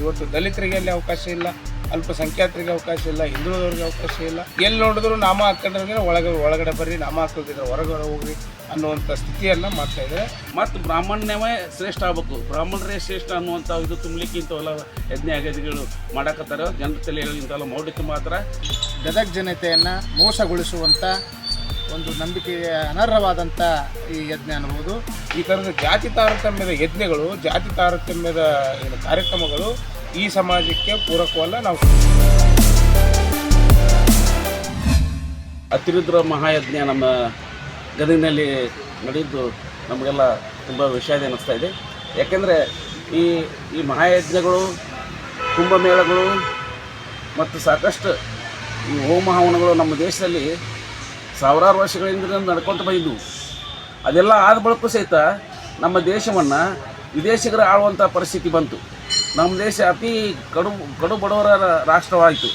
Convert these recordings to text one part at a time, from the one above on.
ಇವತ್ತು ದಲಿತರಿಗೆ ಅಲ್ಲಿ ಅವಕಾಶ ಇಲ್ಲ ಅಲ್ಪಸಂಖ್ಯಾತರಿಗೆ ಅವಕಾಶ ಇಲ್ಲ ಹಿಂದುಳಿದವ್ರಿಗೆ ಅವಕಾಶ ಇಲ್ಲ. ಎಲ್ಲಿ ನೋಡಿದ್ರು ನಾಮ ಹಾಕೊಂಡ್ರೆ ಒಳಗೆ ಒಳಗಡೆ ಬರ್ರಿ ನಾಮ ಹಾಕೋದಿದ್ರೆ ಹೊರಗಡೆ ಹೋಗ್ರಿ ಅನ್ನುವಂಥ ಸ್ಥಿತಿಯನ್ನು ಮಾಡ್ತಾ ಇದ್ದಾರೆ. ಮತ್ತು ಬ್ರಾಹ್ಮಣ್ಯವೇ ಶ್ರೇಷ್ಠ ಆಗಬೇಕು. ಬ್ರಾಹ್ಮಣರೇ ಶ್ರೇಷ್ಠ ಅನ್ನುವಂಥ ಇದು ತುಂಬಲಿಕ್ಕೆ ಇಂಥವೆಲ್ಲ ಯಜ್ಞ ಅಗದಿಗಳು ಮಾಡಕತ್ತಾರ. ಜನರ ತಲೆಯಲ್ಲಿ ಇಂಥವೆಲ್ಲ ಮೌಢ್ಯಕ್ಕೆ ಮಾತ್ರ ಗದಗ ಜನತೆಯನ್ನು ಮೋಸಗೊಳಿಸುವಂಥ ಒಂದು ನಂಬಿಕೆಯ ಅನರ್ಹವಾದಂಥ ಈ ಯಜ್ಞ ಅನ್ಬೋದು. ಈ ಥರದ ಜಾತಿ ತಾರತಮ್ಯದ ಯಜ್ಞಗಳು, ಜಾತಿ ತಾರತಮ್ಯದ ಏನು ಕಾರ್ಯಕ್ರಮಗಳು ಈ ಸಮಾಜಕ್ಕೆ ಪೂರಕವಲ್ಲ ನಾವು. ಅತಿರುದ್ರ ಮಹಾಯಜ್ಞ ನಮ್ಮ ಗದಗಿನಲ್ಲಿ ನಡೆದು ನಮಗೆಲ್ಲ ತುಂಬ ವಿಷಾದ ಅನ್ನಿಸ್ತಾ ಇದೆ. ಯಾಕೆಂದರೆ ಈ ಈ ಮಹಾಯಜ್ಞಗಳು, ಕುಂಭಮೇಳಗಳು ಮತ್ತು ಸಾಕಷ್ಟು ಈ ಹೋಮ ಹವನಗಳು ನಮ್ಮ ದೇಶದಲ್ಲಿ ಸಾವಿರಾರು ವರ್ಷಗಳಿಂದ ನಡ್ಕೊತ ಬಂದಿದ್ವು ಅದೆಲ್ಲ ಆದ ಬಳಿಕ ಸಹಿತ ನಮ್ಮ ದೇಶವನ್ನು ವಿದೇಶಿಗರು ಆಳುವಂಥ ಪರಿಸ್ಥಿತಿ ಬಂತು. ನಮ್ಮ ದೇಶ ಅತಿ ಕಡು ಕಡು ಬಡವರ ರಾಷ್ಟ್ರವಾಯಿತು.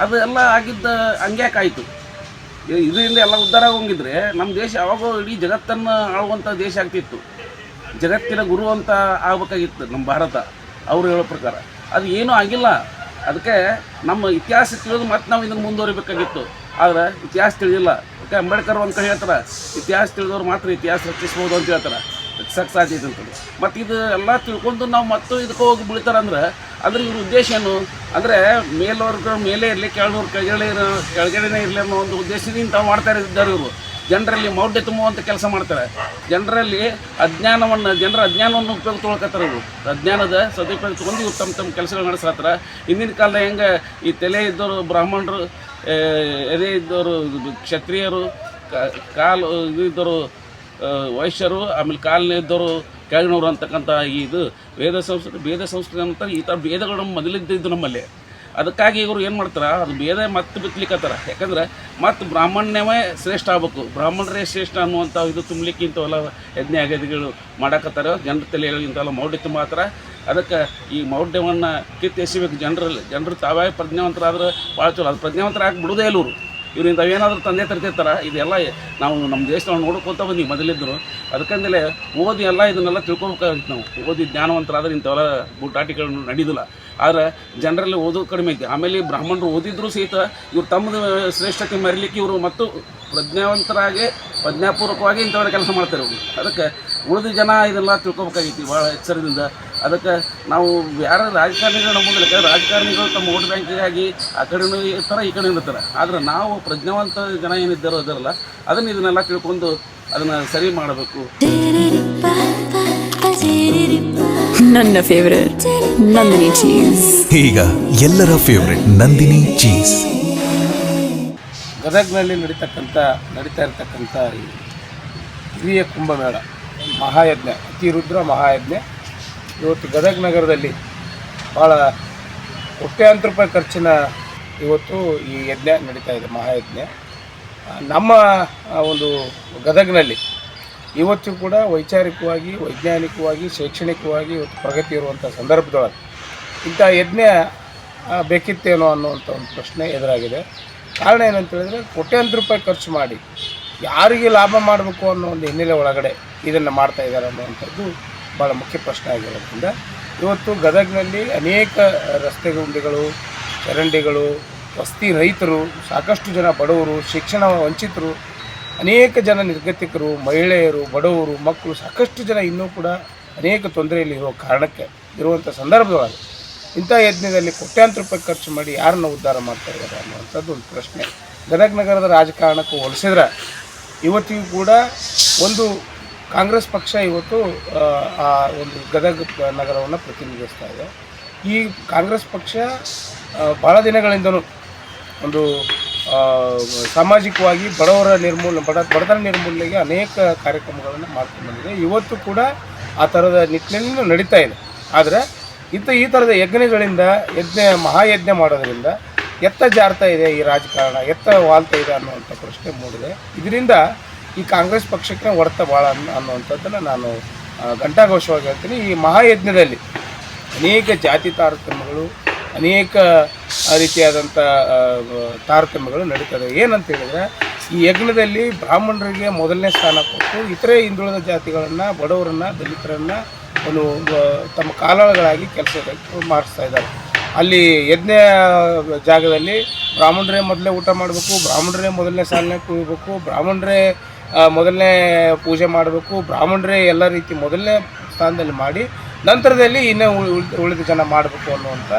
ಅದೆಲ್ಲ ಆಗಿದ್ದ ಹಂಗ್ಯಾಕಾಯಿತು. ಇದರಿಂದ ಎಲ್ಲ ಉದ್ಧಾರ ಆಗೋಂಗಿದ್ರೆ ನಮ್ಮ ದೇಶ ಯಾವಾಗೋ ಇಡೀ ಜಗತ್ತನ್ನು ಆಳುವಂಥ ದೇಶ ಆಗ್ತಿತ್ತು. ಜಗತ್ತಿನ ಗುರು ಅಂತ ಆಗಬೇಕಾಗಿತ್ತು ನಮ್ಮ ಭಾರತ, ಅವರು ಹೇಳೋ ಪ್ರಕಾರ. ಅದು ಏನೂ ಆಗಿಲ್ಲ. ಅದಕ್ಕೆ ನಮ್ಮ ಇತಿಹಾಸ ತಿಳಿದು ಮತ್ತೆ ನಾವು ಇದನ್ನು ಮುಂದುವರಿಬೇಕಾಗಿತ್ತು. ಆದರೆ ಇತಿಹಾಸ ತಿಳಿದಿಲ್ಲ. ಯಾಕೆ ಅಂಬೇಡ್ಕರ್ ಒಂದು ಕಡೆ ಹೇಳ್ತಾರೆ, ಇತಿಹಾಸ ತಿಳಿದವ್ರು ಮಾತ್ರ ಇತಿಹಾಸ ರಚಿಸ್ಬೋದು ಅಂತ ಹೇಳ್ತಾರೆ. ರಚಿಸಕ್ಕೆ ಸಾಧ್ಯ ಇದೆ ಮತ್ತು ಇದು ಎಲ್ಲ ತಿಳ್ಕೊಂಡು ನಾವು ಮತ್ತು ಇದಕ್ಕೆ ಹೋಗಿ ಬೀಳ್ತಾರಂದ್ರೆ ಅಂದ್ರೆ ಇವ್ರ ಉದ್ದೇಶ ಏನು? ಅಂದ್ರೆ ಮೇಲ್ವರ್ಗ ಮೇಲೆ ಇರಲಿ ಕೆಳವ್ರ ಕೆಳಗಡೆ ಇರೋ, ಕೆಳಗಡೆನೇ ಇರಲಿ ಅನ್ನೋ ಒಂದು ಉದ್ದೇಶದಿಂದ ಮಾಡ್ತಾ ಇದ್ದಾರೆ ಇವರು. ಜನರಲ್ಲಿ ಮೌಢ್ಯ ತುಂಬುವಂಥ ಕೆಲಸ ಮಾಡ್ತಾರೆ. ಜನರಲ್ಲಿ ಅಜ್ಞಾನವನ್ನು, ಜನರ ಅಜ್ಞಾನವನ್ನು ಉಪಯೋಗ ತೊಗೊಳಕತ್ತಾರೆ ಅವರು. ಅಜ್ಞಾನದ ಸದುಪಯೋಗ ತೊಗೊಂಡು ಇವ್ರು ತಮ್ಮ ಕೆಲಸಗಳು ನಡೆಸತ್ತಾರ ಹಿಂದಿನ ಕಾಲದ ಹೆಂಗೆ ಈ ತಲೆ ಇದ್ದವರು ಬ್ರಾಹ್ಮಣರು ಎದೆ ಇದ್ದವರು ಕ್ಷತ್ರಿಯರು ಕಾಲು ಇದು ಇದ್ದವರು ವೈಶ್ಯರು, ಆಮೇಲೆ ಕಾಲಿನ ಇದ್ದವರು ಕೆಳಗಿನವರು ಅಂತಕ್ಕಂಥ ಇದು ವೇದ ಸಂಸ್ಕೃತಿ ವೇದ ಸಂಸ್ಕೃತಿ ಅಂತ ಈ ಥರ ಭೇದಗಳು ನಮ್ಮ ನಮ್ಮಲ್ಲಿ. ಅದಕ್ಕಾಗಿ ಇವರು ಏನು ಮಾಡ್ತಾರೆ? ಅದು ಬೇರೆ ಮತ್ತೆ ಬಿತ್ತಲಿಕ್ಕತ್ತಾರ ಯಾಕಂದ್ರೆ ಮತ್ತು ಬ್ರಾಹ್ಮಣ್ಯವೇ ಶ್ರೇಷ್ಠ ಆಗಬೇಕು. ಬ್ರಾಹ್ಮಣರೇ ಶ್ರೇಷ್ಠ ಅನ್ನುವಂಥ ಇದು ತುಂಬಲಿಕ್ಕೆ ಇಂಥವೆಲ್ಲ ಯಜ್ಞ ಅಗದಿಗಳು ಮಾಡಕತ್ತಾರ. ಜನರ ತಲೆಯಲ್ಲಿ ಇಂಥವೆಲ್ಲ ಮೌಢ್ಯ ಮಾತ್ರ. ಅದಕ್ಕೆ ಈ ಮೌಢ್ಯವನ್ನು ಕಿತ್ತೆಸಿಬೇಕು ಜನರಲ್ಲಿ, ಜನರು ತಾವೇ ಪ್ರಜ್ಞಾವಂತರಾದ್ರೆ ಭಾಳ ಚಲೋ. ಅದು ಪ್ರಜ್ಞಾವಂತರಾಗಿ ಬಿಡೋದೇ ಇಲ್ಲ ಇವರು ಇವ್ರು ಇಂಥವೇನಾದ್ರೂ ತಂದೆ ತರ್ತಿರ್ತಾರ, ಇದೆಲ್ಲ ನಾವು ನಮ್ಮ ದೇಶದವ್ರು ನೋಡ್ಕೊತ ಬಂದಿ ಮೊದಲಿದ್ದರು ಅದಕ್ಕಂದಲೇ ಓದಿ ಎಲ್ಲ ಇದನ್ನೆಲ್ಲ ತಿಳ್ಕೊಬೇಕಾಗಿತ್ತು ನಾವು. ಓದಿ ಜ್ಞಾನವಂತರಾದ್ರೆ ಇಂಥವೆಲ್ಲ ಬೂಟಾಟಿಗಳು ನಡೀದಿಲ್ಲ. ಆದರೆ ಜನರಲ್ಲಿ ಓದೋದು ಕಡಿಮೆ ಐತಿ. ಆಮೇಲೆ ಬ್ರಾಹ್ಮಣರು ಓದಿದ್ರು ಸಹಿತ ಇವ್ರು ತಮ್ಮದು ಶ್ರೇಷ್ಠತೆ ಮರಿಲಿಕ್ಕೆ ಇವರು ಮತ್ತು ಪ್ರಜ್ಞಾವಂತರಾಗಿ, ಪ್ರಜ್ಞಾಪೂರ್ವಕವಾಗಿ ಇಂಥವೆಲ್ಲ ಕೆಲಸ ಮಾಡ್ತಾರೆ ಇವರು. ಅದಕ್ಕೆ ಉಳಿದ ಜನ ಇದೆಲ್ಲ ತಿಳ್ಕೊಬೇಕಾಗಿತ್ತು. ಭಾಳ ಎಚ್ಚರದಿಂದ ಅದಕ್ಕೆ ನಾವು ಯಾರು ರಾಜಕಾರಣಿಗಳು ನಂಬೋದಿಲ್ಲ ರಾಜಕಾರಣಿಗಳು ತಮ್ಮ ವೋಟ್ ಬ್ಯಾಂಕಿಗಾಗಿ ಆ ಕಡೆನೂ ಇರ್ತಾರೆ ಈ ಕಡೆ ಇರ್ತಾರೆ. ಆದರೆ ನಾವು ಪ್ರಜ್ಞಾವಂತ ಜನ ಏನಿದ್ದಾರೋ ಅದರಲ್ಲ ಅದನ್ನು ಇದನ್ನೆಲ್ಲ ತಿಳ್ಕೊಂಡು ಅದನ್ನು ಸರಿ ಮಾಡಬೇಕು. ನನ್ನ ಫೇವರೇಟ್ ನಂದಿನಿ ಚೀಸ್ ಈಗ ಎಲ್ಲರ ಫೇವರೇಟ್ ನಂದಿನಿ ಚೀಸ್ ಗದಗ್ನಲ್ಲಿ ನಡೀತಕ್ಕಂಥ ನಡೀತಾ ಇರತಕ್ಕಂಥ ಈ ಹಿರಿಯ ಕುಂಭಮೇಳ ಮಹಾಯಜ್ಞ ಅತಿರುದ್ರ ಮಹಾಯಜ್ಞ. ಇವತ್ತು ಗದಗ ನಗರದಲ್ಲಿ ಭಾಳ ಕೋಟ್ಯಾಂತರ ರೂಪಾಯಿ ಖರ್ಚಿನ ಇವತ್ತು ಈ ಯಜ್ಞ ನಡೀತಾ ಇದೆ, ಮಹಾಯಜ್ಞ. ನಮ್ಮ ಒಂದು ಗದಗಿನಲ್ಲಿ ಇವತ್ತು ಕೂಡ ವೈಚಾರಿಕವಾಗಿ, ವೈಜ್ಞಾನಿಕವಾಗಿ, ಶೈಕ್ಷಣಿಕವಾಗಿ ಇವತ್ತು ಪ್ರಗತಿ ಇರುವಂಥ ಸಂದರ್ಭದೊಳಗೆ ಇಂಥ ಯಜ್ಞ ಬೇಕಿತ್ತೇನೋ ಅನ್ನುವಂಥ ಒಂದು ಪ್ರಶ್ನೆ ಎದುರಾಗಿದೆ. ಕಾರಣ ಏನಂತ ಹೇಳಿದ್ರೆ ಕೋಟ್ಯಾಂತರ ರೂಪಾಯಿ ಖರ್ಚು ಮಾಡಿ ಯಾರಿಗೆ ಲಾಭ ಮಾಡಬೇಕು ಅನ್ನೋ ಒಂದು ಹಿನ್ನೆಲೆ ಒಳಗಡೆ ಇದನ್ನು ಮಾಡ್ತಾ ಇದ್ದಾರೆ ಅನ್ನುವಂಥದ್ದು ಭಾಳ ಮುಖ್ಯ ಪ್ರಶ್ನೆ ಆಗಿರೋದ್ರಿಂದ ಇವತ್ತು ಗದಗಿನಲ್ಲಿ ಅನೇಕ ರಸ್ತೆ ಗುಂಡಿಗಳು, ಚರಂಡಿಗಳು, ವಸ್ತಿ ರೈತರು, ಸಾಕಷ್ಟು ಜನ ಬಡವರು, ಶಿಕ್ಷಣ ವಂಚಿತರು, ಅನೇಕ ಜನ ನಿರ್ಗತಿಕರು, ಮಹಿಳೆಯರು, ಬಡವರು, ಮಕ್ಕಳು, ಸಾಕಷ್ಟು ಜನ ಇನ್ನೂ ಕೂಡ ಅನೇಕ ತೊಂದರೆಯಲ್ಲಿ ಇರುವ ಕಾರಣಕ್ಕೆ ಇರುವಂಥ ಸಂದರ್ಭದೊಳಗೆ ಇಂಥ ಯಜ್ಞದಲ್ಲಿ ಕೋಟ್ಯಾಂತರ ರೂಪಾಯಿ ಖರ್ಚು ಮಾಡಿ ಯಾರನ್ನು ಉದ್ಧಾರ ಮಾಡ್ತಾ ಇದ್ದಾರೆ ಅನ್ನುವಂಥದ್ದು ಒಂದು ಪ್ರಶ್ನೆ. ಗದಗ ನಗರದ ರಾಜಕಾರಣಕ್ಕೂ ಹೋಲಿಸಿದ್ರೆ ಇವತ್ತಿಗೂ ಕೂಡ ಒಂದು ಕಾಂಗ್ರೆಸ್ ಪಕ್ಷ ಇವತ್ತು ಆ, ಒಂದು ಗದಗ ನಗರವನ್ನು ಪ್ರತಿನಿಧಿಸ್ತಾ ಇದೆ. ಈ ಕಾಂಗ್ರೆಸ್ ಪಕ್ಷ ಭಾಳ ದಿನಗಳಿಂದಲೂ ಒಂದು ಸಾಮಾಜಿಕವಾಗಿ ಬಡವರ ನಿರ್ಮೂಲ ಬಡ ಬಡತನ ನಿರ್ಮೂಲನೆಗೆ ಅನೇಕ ಕಾರ್ಯಕ್ರಮಗಳನ್ನು ಮಾಡ್ಕೊಂಡು ಬಂದಿದೆ. ಇವತ್ತು ಕೂಡ ಆ ಥರದ ನಿಟ್ಟಿನಲ್ಲಿ ನಡೀತಾ ಇದೆ. ಆದರೆ ಇಂಥ ಈ ಥರದ ಯಜ್ಞಗಳಿಂದ ಯಜ್ಞ ಮಹಾಯಜ್ಞ ಮಾಡೋದರಿಂದ ಎತ್ತ ಜಾರ್ತಾ ಇದೆ ಈ ರಾಜಕಾರಣ ಎತ್ತ ವಾಲ್ತಾ ಇದೆ ಅನ್ನುವಂಥ ಪ್ರಶ್ನೆ ಮೂಡಿದೆ. ಇದರಿಂದ ಈ ಕಾಂಗ್ರೆಸ್ ಪಕ್ಷಕ್ಕೆ ಹೊಡೆತ ಭಾಳ ಅನ್ನ ಅನ್ನುವಂಥದ್ದನ್ನು ನಾನು ಘಂಟಾಘೋಷವಾಗಿ ಹೇಳ್ತೀನಿ. ಈ ಮಹಾಯಜ್ಞದಲ್ಲಿ ಅನೇಕ ಜಾತಿ ತಾರತಮ್ಯಗಳು, ಅನೇಕ ರೀತಿಯಾದಂಥ ತಾರತಮ್ಯಗಳು ನಡೀತದೆ. ಏನಂತ ಹೇಳಿದ್ರೆ, ಈ ಯಜ್ಞದಲ್ಲಿ ಬ್ರಾಹ್ಮಣರಿಗೆ ಮೊದಲನೇ ಸ್ಥಾನ ಕೊಟ್ಟು ಇತರೆ ಹಿಂದುಳಿದ ಜಾತಿಗಳನ್ನು, ಬಡವರನ್ನು, ದಲಿತರನ್ನು ಒಂದು ತಮ್ಮ ಕಾಲಾಳುಗಳಾಗಿ ಕೆಲಸ ಮಾಡಿಸ್ತಾ ಇದ್ದಾರೆ. ಅಲ್ಲಿ ಯಜ್ಞ ಜಾಗದಲ್ಲಿ ಬ್ರಾಹ್ಮಣರೇ ಮೊದಲೇ ಊಟ ಮಾಡಬೇಕು, ಬ್ರಾಹ್ಮಣರೇ ಮೊದಲನೇ ಸಾಲನೆ ಕುಯ್ಬೇಕು, ಬ್ರಾಹ್ಮಣರೇ ಮೊದಲನೇ ಪೂಜೆ ಮಾಡಬೇಕು. ಬ್ರಾಹ್ಮಣರೇ ಎಲ್ಲ ರೀತಿ ಮೊದಲನೇ ಸ್ಥಾನದಲ್ಲಿ ಮಾಡಿ, ನಂತರದಲ್ಲಿ ಇನ್ನೂ ಉಳ್- ಉಳ್- ಉಳಿದ ಜನ ಮಾಡಬೇಕು ಅನ್ನುವಂಥ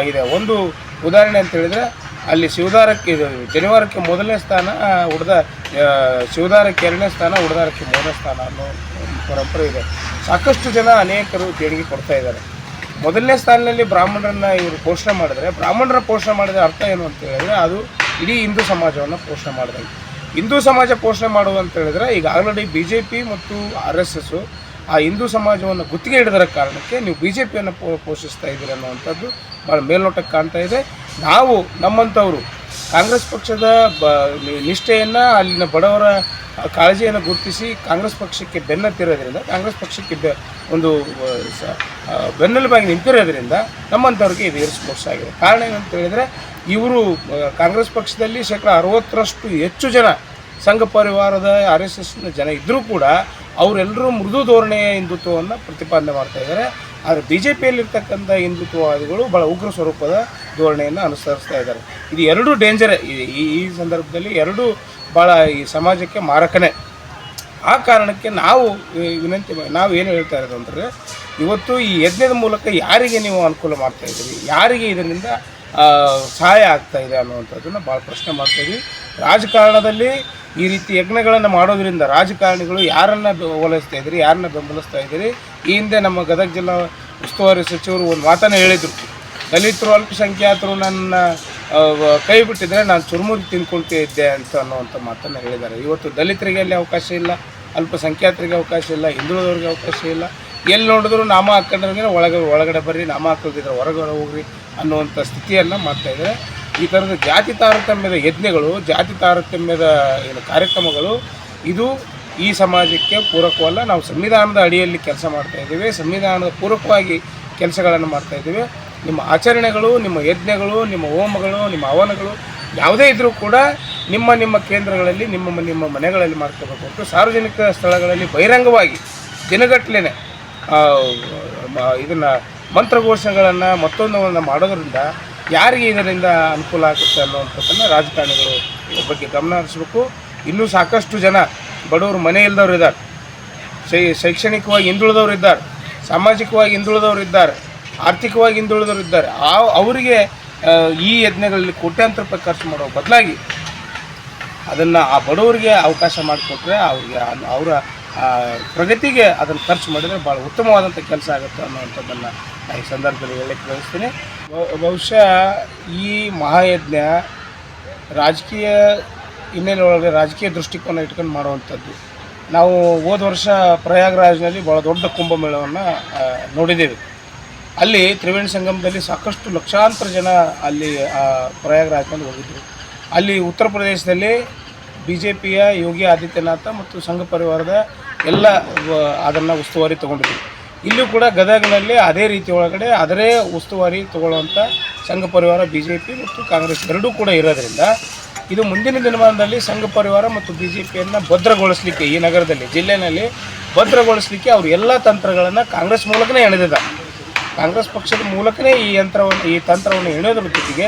ಇದೆ. ಒಂದು ಉದಾಹರಣೆ ಅಂತ ಹೇಳಿದರೆ, ಅಲ್ಲಿ ಶಿವದಾರಕ್ಕೆ ಇದು ಜನಿವಾರಕ್ಕೆ ಮೊದಲನೇ ಸ್ಥಾನ ಉಡ್ದ ಶಿವದಾರಕ್ಕೆ ಎರಡನೇ ಸ್ಥಾನ ಹುಡ್ದಾರಕ್ಕೆ ಮೂರನೇ ಸ್ಥಾನ ಅನ್ನೋ ಪರಂಪರೆ ಇದೆ. ಸಾಕಷ್ಟು ಜನ ಅನೇಕರು ದೇಣಿಗೆ ಕೊಡ್ತಾ ಇದ್ದಾರೆ. ಮೊದಲನೇ ಸ್ಥಾನದಲ್ಲಿ ಬ್ರಾಹ್ಮಣರನ್ನ ಇವರು ಪೋಷಣೆ ಮಾಡಿದರೆ, ಬ್ರಾಹ್ಮಣರ ಪೋಷಣೆ ಮಾಡಿದ ಅರ್ಥ ಏನು ಅಂತ ಹೇಳಿದ್ರೆ, ಅದು ಇಡೀ ಹಿಂದೂ ಸಮಾಜವನ್ನು ಪೋಷಣೆ ಮಾಡಿದಂಗೆ. ಹಿಂದೂ ಸಮಾಜ ಪೋಷಣೆ ಮಾಡುವುದು ಅಂತ ಹೇಳಿದ್ರೆ, ಈಗ ಆಲ್ರೆಡಿ ಬಿ ಜೆ ಪಿ ಮತ್ತು ಆರ್ ಎಸ್ ಎಸ್ಸು ಆ ಹಿಂದೂ ಸಮಾಜವನ್ನು ಗುತ್ತಿಗೆ ಹಿಡಿದರ ಕಾರಣಕ್ಕೆ ನೀವು ಬಿ ಜೆ ಪಿಯನ್ನು ಪೋಷಿಸ್ತಾ ಇದ್ದೀರಿ ಅನ್ನುವಂಥದ್ದು ಭಾಳ ಮೇಲ್ನೋಟಕ್ಕೆ ಕಾಣ್ತಾ ಇದೆ. ನಾವು, ನಮ್ಮಂಥವರು, ಕಾಂಗ್ರೆಸ್ ಪಕ್ಷದ ಬ, ನಿಷ್ಠೆಯನ್ನು ಅಲ್ಲಿನ ಬಡವರ ಕಾಳಜಿಯನ್ನು ಗುರುತಿಸಿ ಕಾಂಗ್ರೆಸ್ ಪಕ್ಷಕ್ಕೆ ಬೆನ್ನತ್ತಿರೋದ್ರಿಂದ ಕಾಂಗ್ರೆಸ್ ಪಕ್ಷಕ್ಕೆ ಬೆ, ಒಂದು ಬೆನ್ನೆಲುಬಾಗಿ ನಿಂತಿರೋದ್ರಿಂದ ನಮ್ಮಂಥವ್ರಿಗೆ ಇದು ಏರ್ಸ್ಪೋರ್ಟ್ಸ್ ಆಗಿದೆ. ಕಾರಣ ಏನಂತ ಹೇಳಿದರೆ ಇವರು ಕಾಂಗ್ರೆಸ್ ಪಕ್ಷದಲ್ಲಿ ಶೇಕಡ ಅರವತ್ತರಷ್ಟು ಹೆಚ್ಚು ಜನ ಸಂಘ ಪರಿವಾರದ ಆರ್ ಎಸ್ ಎಸ್ನ ಜನ ಇದ್ದರೂ ಕೂಡ ಅವರೆಲ್ಲರೂ ಮೃದು ಧೋರಣೆಯ ಹಿಂದುತ್ವವನ್ನು ಪ್ರತಿಪಾದನೆ ಮಾಡ್ತಾ ಇದ್ದಾರೆ. ಆದರೆ ಬಿ ಜೆ ಪಿಯಲ್ಲಿರ್ತಕ್ಕಂಥ ಹಿಂದುತ್ವವಾದಿಗಳು ಭಾಳ ಉಗ್ರ ಸ್ವರೂಪದ ಧೋರಣೆಯನ್ನು ಅನುಸರಿಸ್ತಾ ಇದ್ದಾರೆ. ಇದು ಎರಡೂ ಡೇಂಜರ್ ಈ ಈ ಸಂದರ್ಭದಲ್ಲಿ ಎರಡೂ ಭಾಳ ಈ ಸಮಾಜಕ್ಕೆ ಮಾರಕನೇ. ಆ ಕಾರಣಕ್ಕೆ ನಾವು ವಿನಂತಿ ನಾವು ಏನು ಹೇಳ್ತಾ ಇರೋದು ಅಂದರೆ, ಇವತ್ತು ಈ ಯಜ್ಞದ ಮೂಲಕ ಯಾರಿಗೆ ನೀವು ಅನುಕೂಲ ಮಾಡ್ತಾ ಇದ್ದೀರಿ? ಯಾರಿಗೆ ಇದರಿಂದ ಸಹಾಯ ಆಗ್ತಾ ಇದೆ ಅನ್ನುವಂಥದ್ದನ್ನು ಭಾಳ ಪ್ರಶ್ನೆ ಮಾಡ್ತೀವಿ ರಾಜಕಾರಣದಲ್ಲಿ ಈ ರೀತಿ ಯಜ್ಞಗಳನ್ನು ಮಾಡೋದರಿಂದ ರಾಜಕಾರಣಿಗಳು ಯಾರನ್ನು ಓಲೈಸ್ತಾ ಇದ್ದೀರಿ, ಯಾರನ್ನ ಬೆಂಬಲಿಸ್ತಾ ಇದ್ದೀರಿ? ಈ ಹಿಂದೆ ನಮ್ಮ ಗದಗ ಜಿಲ್ಲಾ ಉಸ್ತುವಾರಿ ಸಚಿವರು ಒಂದು ಮಾತನ್ನು ಹೇಳಿದರು. ದಲಿತರು, ಅಲ್ಪಸಂಖ್ಯಾತರು ನನ್ನ ಕೈ ಬಿಟ್ಟಿದ್ರೆ ನಾನು ಚುರುಮುರಿ ತಿನ್ಕೊಳ್ತಾ ಇದ್ದೆ ಅಂತ ಅನ್ನುವಂಥ ಮಾತನ್ನು ಹೇಳಿದ್ದಾರೆ. ಇವತ್ತು ದಲಿತರಿಗೆ ಅಲ್ಲಿ ಅವಕಾಶ ಇಲ್ಲ, ಅಲ್ಪಸಂಖ್ಯಾತರಿಗೆ ಅವಕಾಶ ಇಲ್ಲ, ಹಿಂದುಳಿದವ್ರಿಗೆ ಅವಕಾಶ ಇಲ್ಲ. ಎಲ್ಲಿ ನೋಡಿದ್ರು ನಾಮ ಹಾಕೊಂಡ್ರೆ ಒಳಗೆ, ಒಳಗಡೆ ಬರ್ರಿ, ನಾಮ ಹಾಕೋದಿದ್ರೆ ಹೊರಗಡೆ ಹೋಗ್ರಿ. ಅನ್ನುವಂಥ ಸ್ಥಿತಿಯನ್ನು ಮಾಡ್ತಾ ಇದ್ದಾರೆ. ಈ ಥರದ ಜಾತಿ ತಾರತಮ್ಯದ ಯಜ್ಞಗಳು, ಜಾತಿ ತಾರತಮ್ಯದ ಏನು ಕಾರ್ಯಕ್ರಮಗಳು, ಇದು ಈ ಸಮಾಜಕ್ಕೆ ಪೂರಕವಲ್ಲ. ನಾವು ಸಂವಿಧಾನದ ಅಡಿಯಲ್ಲಿ ಕೆಲಸ ಮಾಡ್ತಾ ಇದ್ದೀವಿ. ಸಂವಿಧಾನದ ಪೂರಕವಾಗಿ ಕೆಲಸಗಳನ್ನು ಮಾಡ್ತಾ ಇದ್ದೀವಿ. ನಿಮ್ಮ ಆಚರಣೆಗಳು, ನಿಮ್ಮ ಯಜ್ಞಗಳು, ನಿಮ್ಮ ಹೋಮಗಳು, ನಿಮ್ಮ ಹವನಗಳು ಯಾವುದೇ ಇದ್ದರೂ ಕೂಡ ನಿಮ್ಮ ನಿಮ್ಮ ಕೇಂದ್ರಗಳಲ್ಲಿ, ನಿಮ್ಮ ನಿಮ್ಮ ಮನೆಗಳಲ್ಲಿ ಮಾಡ್ಕೋಬೇಕು. ಅಂತ ಸಾರ್ವಜನಿಕ ಸ್ಥಳಗಳಲ್ಲಿ ಬಹಿರಂಗವಾಗಿ ದಿನಗಟ್ಟಲೆ ಇದನ್ನು ಮಂತ್ರಘೋಷಗಳನ್ನು ಮತ್ತೊಂದನ್ನು ಮಾಡೋದ್ರಿಂದ ಯಾರಿಗೆ ಇದರಿಂದ ಅನುಕೂಲ ಆಗುತ್ತೆ ಅನ್ನುವಂಥದ್ದನ್ನು ರಾಜಕಾರಣಿಗಳು ಬಗ್ಗೆ ಗಮನ ಹರಿಸ್ಬೇಕು. ಇನ್ನೂ ಸಾಕಷ್ಟು ಜನ ಬಡವರು ಮನೆ ಇಲ್ಲದವ್ರು ಇದ್ದಾರೆ. ಶೈ, ಶೈಕ್ಷಣಿಕವಾಗಿ ಹಿಂದುಳಿದವರು ಇದ್ದಾರೆ. ಸಾಮಾಜಿಕವಾಗಿ ಹಿಂದುಳಿದವರು ಇದ್ದಾರೆ. ಆರ್ಥಿಕವಾಗಿ ಹಿಂದುಳಿದವರು ಇದ್ದಾರೆ. ಆ, ಅವರಿಗೆ ಈ ಯಜ್ಞಗಳಲ್ಲಿ ಕೋಟ್ಯಾಂತರ ರೂಪಾಯಿ ಖರ್ಚು ಮಾಡೋ ಬದಲಾಗಿ ಅದನ್ನು ಆ ಬಡವರಿಗೆ ಅವಕಾಶ ಮಾಡಿಕೊಟ್ರೆ ಅವ್ರಿಗೆ ಅವರ ಪ್ರಗತಿಗೆ ಅದನ್ನು ಖರ್ಚು ಮಾಡಿದರೆ ಭಾಳ ಉತ್ತಮವಾದಂಥ ಕೆಲಸ ಆಗುತ್ತೆ ಅನ್ನುವಂಥದ್ದನ್ನು ನಾನು ಈ ಸಂದರ್ಭದಲ್ಲಿ ಹೇಳಕ್ಕೆ ಬಯಸ್ತೀನಿ ಬಹು- ಬಹುಶಃ ಈ ಮಹಾಯಜ್ಞ ರಾಜಕೀಯ ಹಿನ್ನೆಲೆ ಒಳಗೆ ರಾಜಕೀಯ ದೃಷ್ಟಿಕೋನ ಇಟ್ಕೊಂಡು ಮಾಡುವಂಥದ್ದು. ನಾವು ಹೋದ ವರ್ಷ ಪ್ರಯಾಗ್ರಾಜ್ನಲ್ಲಿ ಭಾಳ ದೊಡ್ಡ ಕುಂಭಮೇಳವನ್ನು ನೋಡಿದ್ದೇವೆ. ಅಲ್ಲಿ ತ್ರಿವೇಣಿ ಸಂಗಮದಲ್ಲಿ ಸಾಕಷ್ಟು ಲಕ್ಷಾಂತರ ಜನ ಅಲ್ಲಿ ಪ್ರಯಾಗ್ರಾಜ್ನಲ್ಲಿ ಹೋಗಿದ್ದರು. ಅಲ್ಲಿ ಉತ್ತರ ಪ್ರದೇಶದಲ್ಲಿ ಬಿ ಜೆ ಪಿಯ ಯೋಗಿ ಆದಿತ್ಯನಾಥ ಮತ್ತು ಸಂಘ ಪರಿವಾರದ ಎಲ್ಲ ಅದನ್ನು ಉಸ್ತುವಾರಿ ತಗೊಂಡಿದ್ವಿ ಇಲ್ಲೂ ಕೂಡ ಗದಗಿನಲ್ಲಿ ಅದೇ ರೀತಿ ಒಳಗಡೆ ಅದರೇ ಉಸ್ತುವಾರಿ ತಗೊಳ್ಳುವಂಥ ಸಂಘ ಪರಿವಾರ ಬಿ ಜೆ ಪಿ ಮತ್ತು ಕಾಂಗ್ರೆಸ್ ಎರಡೂ ಕೂಡ ಇರೋದ್ರಿಂದ ಇದು ಮುಂದಿನ ದಿನಮಾನದಲ್ಲಿ ಸಂಘ ಪರಿವಾರ ಮತ್ತು ಬಿ ಜೆ ಪಿಯನ್ನು ಭದ್ರಗೊಳಿಸ್ಲಿಕ್ಕೆ ಈ ನಗರದಲ್ಲಿ ಜಿಲ್ಲೆಯಲ್ಲಿ ಭದ್ರಗೊಳಿಸ್ಲಿಕ್ಕೆ ಅವರು ಎಲ್ಲ ತಂತ್ರಗಳನ್ನು ಕಾಂಗ್ರೆಸ್ ಮೂಲಕನೇ ಎಣೆದಿದ್ದಾರೆ. ಕಾಂಗ್ರೆಸ್ ಪಕ್ಷದ ಮೂಲಕನೇ ಈ ಯಂತ್ರವನ್ನು, ಈ ತಂತ್ರವನ್ನು ಎಣೆಯೋದ್ರ ಜೊತೆಗೆ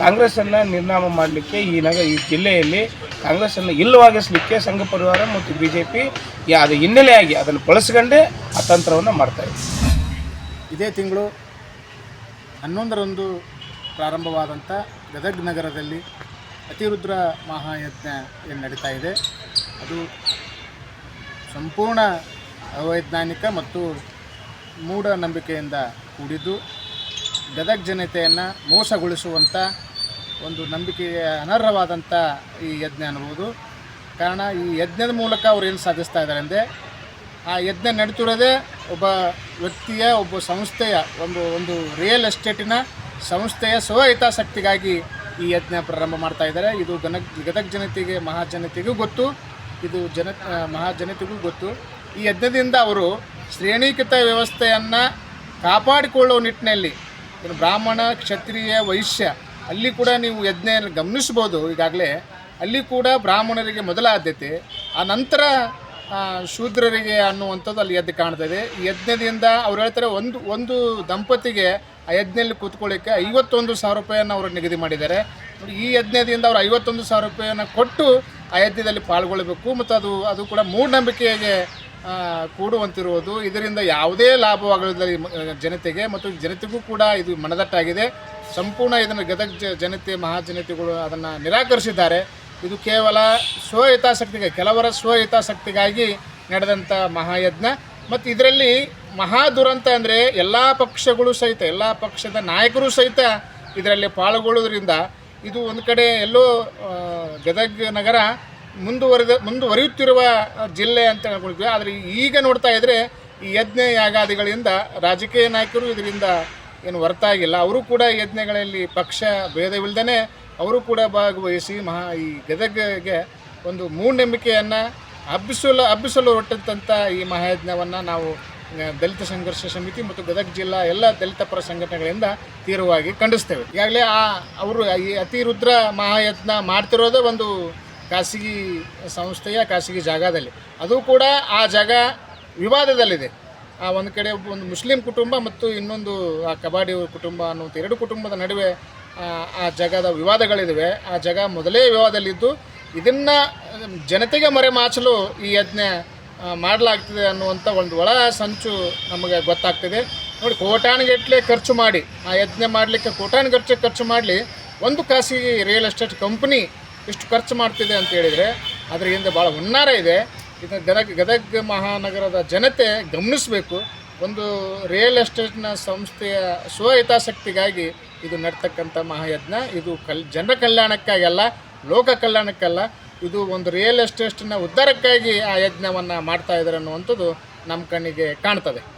ಕಾಂಗ್ರೆಸ್ಸನ್ನು ನಿರ್ನಾಮ ಮಾಡಲಿಕ್ಕೆ ಈ ನಗ, ಈ ಜಿಲ್ಲೆಯಲ್ಲಿ ಕಾಂಗ್ರೆಸ್ಸನ್ನು ಇಲ್ಲವಾಗಿಸಲಿಕ್ಕೆ ಸಂಘ ಪರಿವಾರ ಮತ್ತು ಬಿ ಜೆ ಪಿ ಅದು ಹಿನ್ನೆಲೆಯಾಗಿ ಅದನ್ನು ಬಳಸ್ಕೊಂಡೇ ಆ ತಂತ್ರವನ್ನು ಮಾಡ್ತಾರೆ ಇದೇ. ತಿಂಗಳು ಹನ್ನೊಂದರಂದು ಪ್ರಾರಂಭವಾದಂಥ ಗದಗ್ ನಗರದಲ್ಲಿ ಅತಿರುದ್ರ ಮಹಾಯಜ್ಞ ಏನು ನಡೀತಾ ಇದೆ. ಅದು ಸಂಪೂರ್ಣ ಅವೈಜ್ಞಾನಿಕ ಮತ್ತು ಮೂಢನಂಬಿಕೆಯಿಂದ ಕೂಡಿದ್ದು ಗದಗ ಜನತೆಯನ್ನು ಮೋಸಗೊಳಿಸುವಂಥ ಒಂದು ನಂಬಿಕೆಯ ಅನರ್ಹವಾದಂಥ ಈ ಯಜ್ಞ ಅನ್ಬೋದು ಕಾರಣ ಈ ಯಜ್ಞದ ಮೂಲಕ ಅವ್ರು ಏನು ಸಾಧಿಸ್ತಾ ಇದ್ದಾರೆ ಅಂದರೆ ಆ ಯಜ್ಞ ನಡೀತಿರೋದೇ ಒಬ್ಬ ವ್ಯಕ್ತಿಯ, ಒಬ್ಬ ಸಂಸ್ಥೆಯ, ಒಂದು ಒಂದು ರಿಯಲ್ ಎಸ್ಟೇಟಿನ ಸಂಸ್ಥೆಯ ಸ್ವಹಿತಾಸಕ್ತಿಗಾಗಿ ಈ ಯಜ್ಞ ಪ್ರಾರಂಭ ಮಾಡ್ತಾ ಇದ್ದಾರೆ. ಇದು ಗನಗ್, ಗದಗ ಜನತೆಗೆ ಮಹಾಜನತೆಗೂ ಗೊತ್ತು. ಇದು ಜನ ಮಹಾಜನತೆಗೂ ಗೊತ್ತು. ಈ ಯಜ್ಞದಿಂದ ಅವರು ಶ್ರೇಣೀಕೃತ ವ್ಯವಸ್ಥೆಯನ್ನು ಕಾಪಾಡಿಕೊಳ್ಳುವ ನಿಟ್ಟಿನಲ್ಲಿ ಬ್ರಾಹ್ಮಣ, ಕ್ಷತ್ರಿಯ, ವೈಶ್ಯ, ಅಲ್ಲಿ ಕೂಡ ನೀವು ಯಜ್ಞ ಗಮನಿಸ್ಬೋದು ಈಗಾಗಲೇ ಅಲ್ಲಿ ಕೂಡ ಬ್ರಾಹ್ಮಣರಿಗೆ ಮೊದಲ ಆದ್ಯತೆ, ಆ ನಂತರ ಶೂದ್ರರಿಗೆ ಅನ್ನುವಂಥದ್ದು ಅಲ್ಲಿ ಎದ್ದು ಕಾಣ್ತದೆ ಈ ಯಜ್ಞದಿಂದ ಅವ್ರು ಹೇಳ್ತಾರೆ ಒಂದು ಒಂದು ದಂಪತಿಗೆ ಆ ಯಜ್ಞದಲ್ಲಿ ಕೂತ್ಕೊಳ್ಳಿಕ್ಕೆ ಐವತ್ತೊಂದು ಸಾವಿರ ರೂಪಾಯಿಯನ್ನು ಅವರು ನಿಗದಿ ಮಾಡಿದ್ದಾರೆ. ಈ ಯಜ್ಞದಿಂದ ಅವರು ಐವತ್ತೊಂದು ಸಾವಿರ ರೂಪಾಯಿಯನ್ನು ಕೊಟ್ಟು ಆ ಯಜ್ಞದಲ್ಲಿ ಪಾಲ್ಗೊಳ್ಳಬೇಕು. ಮತ್ತು ಅದು ಅದು ಕೂಡ ಮೂಢನಂಬಿಕೆಗೆ ಕೂಡುವಂತಿರುವುದು. ಇದರಿಂದ ಯಾವುದೇ ಲಾಭವಾಗಲಿಲ್ಲ ಜನತೆಗೆ ಮತ್ತು ಜನತೆಗೂ ಕೂಡ ಇದು ಮನದಟ್ಟಾಗಿದೆ. ಸಂಪೂರ್ಣ ಇದನ್ನು ಗದಗ ಜ, ಜನತೆ, ಮಹಾಜನತೆಗಳು ಅದನ್ನು ನಿರಾಕರಿಸಿದ್ದಾರೆ. ಇದು ಕೇವಲ ಸ್ವಹಿತಾಸಕ್ತಿಗೆ ಕೆಲವರ ಸ್ವಹಿತಾಸಕ್ತಿಗಾಗಿ ನಡೆದಂಥ ಮಹಾಯಜ್ಞ. ಮತ್ತು ಇದರಲ್ಲಿ ಮಹಾ ದುರಂತ ಅಂದರೆ ಎಲ್ಲ ಪಕ್ಷಗಳು ಸಹಿತ, ಎಲ್ಲ ಪಕ್ಷದ ನಾಯಕರು ಸಹಿತ ಇದರಲ್ಲಿ ಪಾಲ್ಗೊಳ್ಳೋದ್ರಿಂದ ಇದು ಒಂದು ಕಡೆ ಎಲ್ಲೋ ಗದಗ ನಗರ ಮುಂದುವರೆದ ಮುಂದುವರಿಯುತ್ತಿರುವ ಜಿಲ್ಲೆ ಅಂತ ಹೇಳ್ಕೊಳ್ತೀವಿ. ಆದರೆ ಈಗ ನೋಡ್ತಾ ಇದ್ದರೆ ಈ ಯಜ್ಞ ಯಾಗಾದಿಗಳಿಂದ ರಾಜಕೀಯ ನಾಯಕರು ಇದರಿಂದ ಏನು ಹೊರತಾಗಿಲ್ಲ. ಅವರು ಕೂಡ ಯಜ್ಞಗಳಲ್ಲಿ ಪಕ್ಷ ಭೇದವಿಲ್ಲದೇ ಅವರು ಕೂಡ ಭಾಗವಹಿಸಿ ಮಹಾ ಈ ಗದಗಗೆ ಒಂದು ಮೂಢನಂಬಿಕೆಯನ್ನು ಹಬ್ಬಿಸಲು ಹಬ್ಬಿಸಲು ಹೊರಟಂಥ ಈ ಮಹಾಯಜ್ಞವನ್ನು ನಾವು ದಲಿತ ಸಂಘರ್ಷ ಸಮಿತಿ ಮತ್ತು ಗದಗ ಜಿಲ್ಲಾ ಎಲ್ಲ ದಲಿತ ಪರ ಸಂಘಟನೆಗಳಿಂದ ತೀವ್ರವಾಗಿ ಖಂಡಿಸ್ತೇವೆ. ಈಗಾಗಲೇ ಆ, ಅವರು ಈ ಅತಿರುದ್ರ ಮಹಾಯಜ್ಞ ಮಾಡ್ತಿರೋದೇ ಒಂದು ಖಾಸಗಿ ಸಂಸ್ಥೆಯ ಖಾಸಗಿ ಜಾಗದಲ್ಲಿ. ಅದು ಕೂಡ ಆ ಜಾಗ ವಿವಾದದಲ್ಲಿದೆ. ಆ ಒಂದು ಕಡೆ ಒಂದು ಮುಸ್ಲಿಂ ಕುಟುಂಬ ಮತ್ತು ಇನ್ನೊಂದು ಆ ಕಬಾಡಿ ಕುಟುಂಬ ಅನ್ನುವಂಥ ಎರಡು ಕುಟುಂಬದ ನಡುವೆ ಆ, ಜಾಗದ ವಿವಾದಗಳಿದ್ದಾವೆ ಆ ಜಾಗ ಮೊದಲೇ ವಿವಾದದಲ್ಲಿದ್ದು. ಇದನ್ನು ಜನತೆಗೆ ಮರೆಮಾಚಲು ಈ ಯಜ್ಞ ಮಾಡಲಾಗ್ತದೆ ಮಾಡಲಾಗ್ತಿದೆ ಅನ್ನುವಂಥ ಒಂದು ಒಳ ಸಂಚು ನಮಗೆ ಗೊತ್ತಾಗ್ತಿದೆ. ನೋಡಿ ಕೋಟಾನುಗಟ್ಟಲೆ ಖರ್ಚು ಮಾಡಿ ಆ ಯಜ್ಞ ಮಾಡಲಿಕ್ಕೆ ಕೋಟಾನುಗಟ್ಟಲೆ ಖರ್ಚು ಮಾಡಲಿ ಒಂದು ಖಾಸಗಿ ರಿಯಲ್ ಎಸ್ಟೇಟ್ ಕಂಪ್ನಿ ಇಷ್ಟು ಖರ್ಚು ಮಾಡ್ತಿದೆ ಅಂತ ಹೇಳಿದರೆ ಅದರ ಹಿಂದೆ ಭಾಳ ಹುನ್ನಾರ ಇದೆ. ಇದನ್ನು ಗದಗ ಗದಗ ಮಹಾನಗರದ ಜನತೆ ಗಮನಿಸಬೇಕು. ಒಂದು ರಿಯಲ್ ಎಸ್ಟೇಟ್ನ ಸಂಸ್ಥೆಯ ಸ್ವಹಿತಾಸಕ್ತಿಗಾಗಿ ಇದು ನಡ್ತಕ್ಕಂಥ ಮಹಾಯಜ್ಞ. ಇದು ಕಲ್, ಜನರ ಕಲ್ಯಾಣಕ್ಕಾಗಲ್ಲ ಲೋಕ ಕಲ್ಯಾಣಕ್ಕಲ್ಲ. ಇದು ಒಂದು ರಿಯಲ್ ಎಸ್ಟೇಟ್ನ ಉದ್ಧಾರಕ್ಕಾಗಿ ಆ ಯಜ್ಞವನ್ನು ಮಾಡ್ತಾ ಇದ್ದಾರೆ ಅನ್ನುವಂಥದ್ದು ನಮ್ಮ ಕಣ್ಣಿಗೆ ಕಾಣ್ತದೆ.